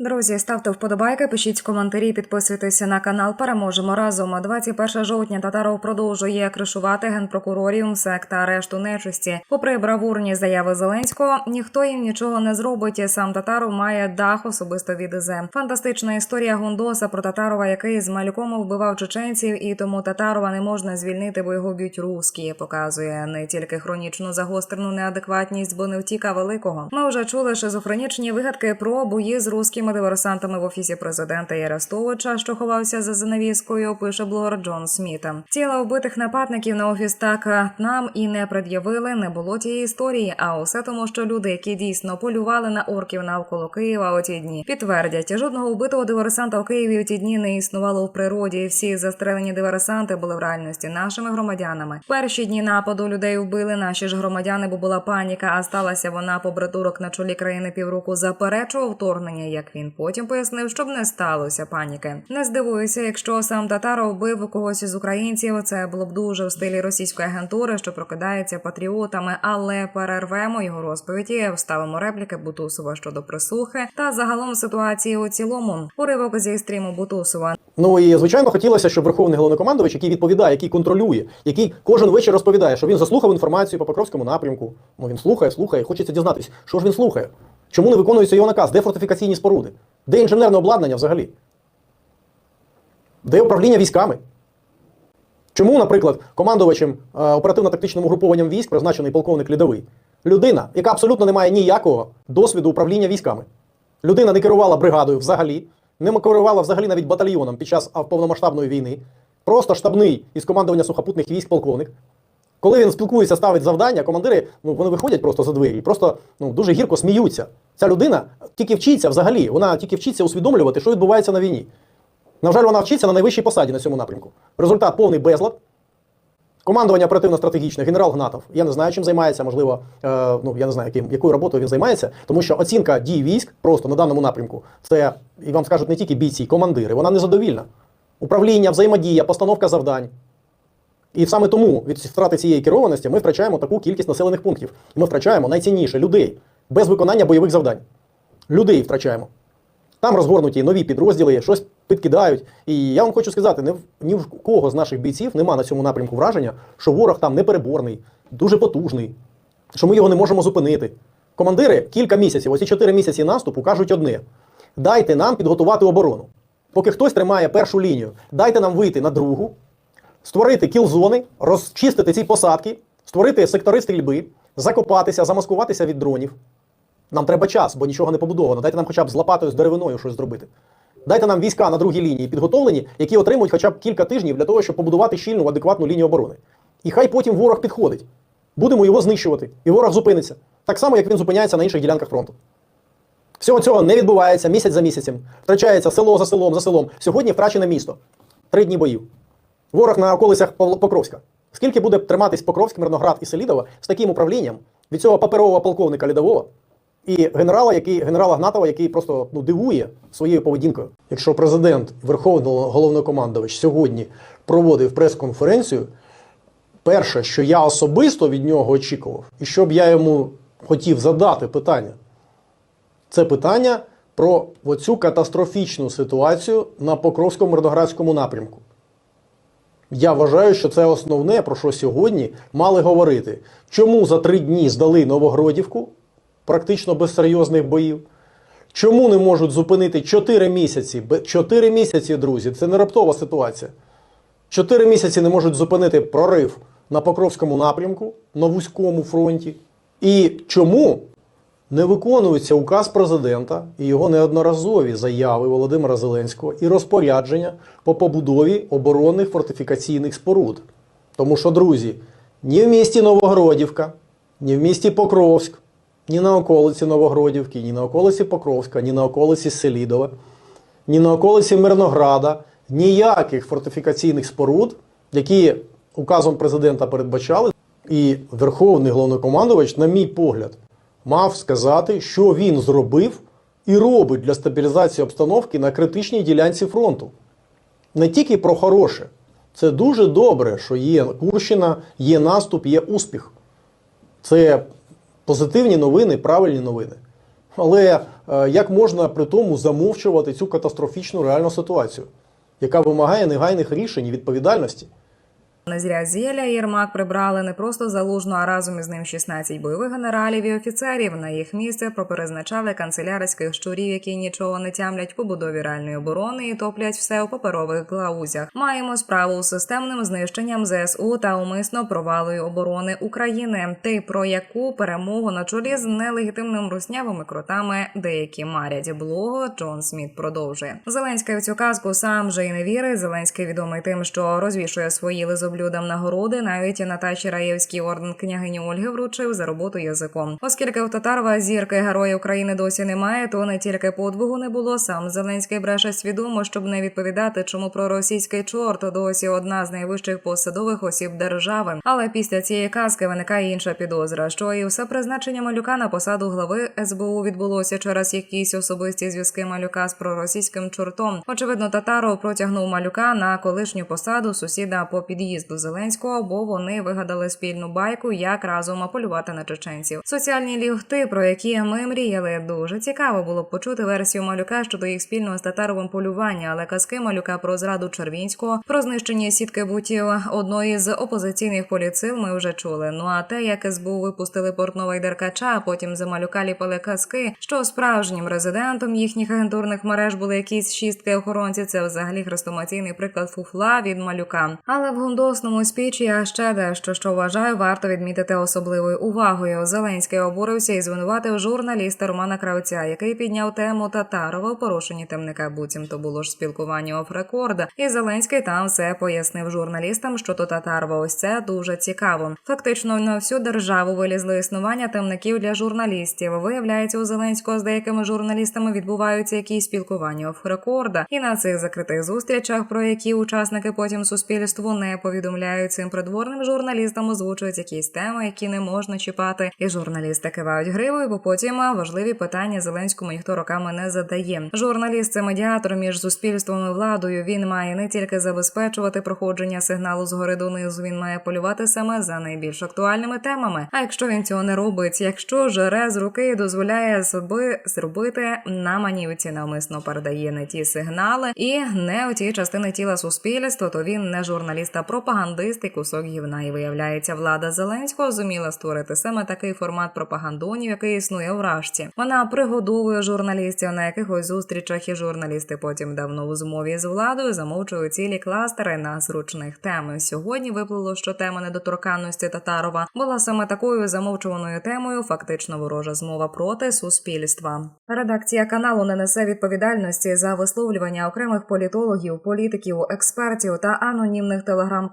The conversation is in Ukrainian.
Друзі, ставте вподобайки, пишіть коментарі, підписуйтеся на канал. Переможемо разом. 21 жовтня Татаров продовжує кришувати генпрокурорів МСЕК та решту нечисті. Попри бравурні заяви Зеленського, ніхто їм нічого не зробить. Сам Татаров має дах особисто від ІЗ. Фантастична історія Гундоса про Татарова, який з малюком вбивав чеченців, і тому Татарова не можна звільнити, бо його б'ють русські. Показує не тільки хронічну загострену неадекватність, бо не втіка великого. Ми вже чули шизофренічні вигадки про бої з русскими диверсантами в офісі президента і Арестовича, що ховався за занавіскою. Пише блогер Джон Сміт. Тіла вбитих нападників на офіс так нам і не пред'явили. Не було тієї історії. А усе тому, що люди, які дійсно полювали на орків навколо Києва у ті дні, підтвердять, жодного вбитого диверсанта у Києві у ті дні не існувало в природі. Всі застрелені диверсанти були в реальності нашими громадянами. Перші дні нападу людей вбили наші ж громадяни, бо була паніка. А сталася вона побратурок на чолі країни півроку заперечував вторгнення, як він потім пояснив, щоб не сталося паніки. Не здивуюся, якщо сам Татаров вбив когось із українців. Це було б дуже в стилі російської агентури, що прокидається патріотами, але перервемо його розповіді, вставимо репліки Бутусова щодо прислухи та загалом ситуації у цілому. Уривок зі стріму Бутусова. Ну і звичайно хотілося, щоб верховний головнокомандувач, який відповідає, який контролює, який кожен вечір розповідає, що він заслухав інформацію по Покровському напрямку. Ну він слухає, слухає, хочеться дізнатися, що ж він слухає. Чому не виконується його наказ? Де фортифікаційні споруди? Де інженерне обладнання взагалі? Де управління військами? Чому, наприклад, командувачем е, оперативно-тактичним угрупованням військ призначений полковник Лідовий? Людина, яка абсолютно не має ніякого досвіду управління військами. Людина не керувала бригадою взагалі, не керувала взагалі навіть батальйоном під час повномасштабної війни. Просто штабний із командування сухопутних військ полковник. Коли він спілкується, ставить завдання, командири ну, вони виходять просто за двері і просто ну, дуже гірко сміються. Ця людина тільки вчиться взагалі, вона тільки вчиться усвідомлювати, що відбувається на війні. На жаль, вона вчиться на найвищій посаді на цьому напрямку. Результат повний безлад. Командування оперативно-стратегічне, генерал Гнатов. Я не знаю, чим займається, можливо, е, ну я не знаю, яким, якою роботою він займається, тому що оцінка дій військ просто на даному напрямку це, і вам скажуть не тільки бійці, командири, вона незадовільна. Управління, взаємодія, постановка завдань. І саме тому від втрати цієї керованості ми втрачаємо таку кількість населених пунктів. І ми втрачаємо найцінніше людей без виконання бойових завдань. Людей втрачаємо. Там розгорнуті нові підрозділи, щось підкидають. І я вам хочу сказати, ні в, кого з наших бійців нема на цьому напрямку враження, що ворог там непереборний, дуже потужний, що ми його не можемо зупинити. Командири кілька місяців, оці чотири місяці наступу, кажуть одне: дайте нам підготувати оборону. Поки хтось тримає першу лінію, дайте нам вийти на другу, створити кілзони, розчистити ці посадки, створити сектори стрільби, закопатися, замаскуватися від дронів. Нам треба час, бо нічого не побудовано. Дайте нам хоча б з лопатою, з деревиною щось зробити. Дайте нам війська на другій лінії підготовлені, які отримують хоча б кілька тижнів для того, щоб побудувати щільну, адекватну лінію оборони. І хай потім ворог підходить. Будемо його знищувати, і ворог зупиниться. Так само, як він зупиняється на інших ділянках фронту. Всього цього не відбувається місяць за місяцем. Втрачається село за селом за селом. Сьогодні втрачене місто. Три дні боїв. Ворог на околицях Покровська. Скільки буде триматись Покровськ, Мирноград і Селідова з таким управлінням від цього паперового полковника Лідового і генерала, який генерала Гнатова, який просто ну дивує своєю поведінкою. Якщо президент Верховний головнокомандувач сьогодні проводив прес-конференцю, перше, що я особисто від нього очікував, і що б я йому хотів задати питання, це питання про оцю катастрофічну ситуацію на Покровському мирноградському напрямку. Я вважаю, що це основне, про що сьогодні мали говорити. Чому за три дні здали Новогродівку, практично без серйозних боїв? Чому не можуть зупинити 4 місяці? Бе- 4 місяці, друзі, це не раптова ситуація. 4 місяці не можуть зупинити прорив на Покровському напрямку, на вузькому фронті. І чому не виконується указ президента і його неодноразові заяви Володимира Зеленського і розпорядження по побудові оборонних фортифікаційних споруд. Тому що, друзі, ні в місті Новогродівка, ні в місті Покровськ, ні на околиці Новогродівки, ні на околиці Покровська, ні на околиці Селідова, ні на околиці Мирнограда ніяких фортифікаційних споруд, які указом президента передбачали. І Верховний головнокомандувач, на мій погляд, мав сказати, що він зробив і робить для стабілізації обстановки на критичній ділянці фронту. Не тільки про хороше. Це дуже добре, що є Курщина, є наступ, є успіх. Це позитивні новини, правильні новини. Але е, як можна при тому замовчувати цю катастрофічну реальну ситуацію, яка вимагає негайних рішень і відповідальності? Не зря зілля Єрмак прибрали не просто залужно, а разом із ним 16 бойових генералів і офіцерів. На їх місце проперезначали канцелярських щурів, які нічого не тямлять побудові реальної оборони і топлять все у паперових глаузях. Маємо справу з системним знищенням ЗСУ та умисно провалою оборони України. Ти про яку перемогу на чолі з нелегітимним руснявими кротами деякі марять блогу Джон Сміт продовжує. Зеленський в цю казку сам же й не вірить. Зеленський відомий тим, що розвішує свої лизоблюдам нагороди. Навіть Наташі Раєвський орден княгині Ольги вручив за роботу язиком. Оскільки у Татарова зірки героя України досі немає, то не тільки подвигу не було. Сам Зеленський бреше свідомо, щоб не відповідати, чому проросійський чорт досі одна з найвищих посадових осіб держави. Але після цієї казки виникає інша підозра, що і все призначення малюка на посаду глави СБУ відбулося через якісь особисті зв'язки малюка з проросійським чортом. Очевидно, Татаров протягнув малюка на колишню посаду сусіда по під'їзду Зеленського, бо вони вигадали спільну байку, як разом полювати на чеченців. Соціальні лігти, про які ми мріяли, дуже цікаво було б почути версію малюка щодо їх спільного з Татаровим полювання, але казки малюка про зраду Червінського, про знищення сітки бутів одної з опозиційних поліцил ми вже чули. Ну а те, як СБУ випустили портнова й Деркача, а потім за малюка ліпили казки, що справжнім резидентом їхніх агентурних мереж були якісь шістки охоронців. Це взагалі хрестоматійний приклад фуфла від малюка. Але в гондосному спічі я ще дещо, що вважаю, варто відмітити особливою увагою. Зеленський обурився і звинуватив журналіста Романа Кравця, який підняв тему Татарова у порушенні темника. Буцімто було ж спілкування оф-рекорд. І Зеленський там все пояснив журналістам, що то Татарова ось це дуже цікаво. Фактично на всю державу вилізли існування темників для журналістів. Виявляється, у Зеленського з деякими журналістами відбуваються якісь спілкування оф-рекорда, і на цих закритих зустрічах, про які учасники потім суспільству не повідомляють цим придворним журналістам, озвучують якісь теми, які не можна чіпати. І журналісти кивають гривою, бо потім важливі питання Зеленському ніхто роками не задає. Журналіст це медіатор між суспільством і владою. Він має не тільки забезпечувати проходження сигналу згори донизу, він має полювати саме за найбільш актуальними темами. А якщо він цього не робить, якщо жере з руки дозволяє собі зробити на манівці навмисно передає не ті сигнали і не у ті частини тіла суспільства, то він не журналіст, а і кусок гівна. І виявляється, влада Зеленського зуміла створити саме такий формат пропагандонів, який існує у Рашці. Вона пригодовує журналістів на якихось зустрічах, і журналісти потім давно у змові з владою замовчують цілі кластери на зручних тем. Сьогодні виплило, що тема недоторканності Татарова була саме такою замовчуваною темою, фактично ворожа змова проти суспільства. Редакція каналу не несе відповідальності за висловлювання окремих політологів, політиків, експертів та анонімних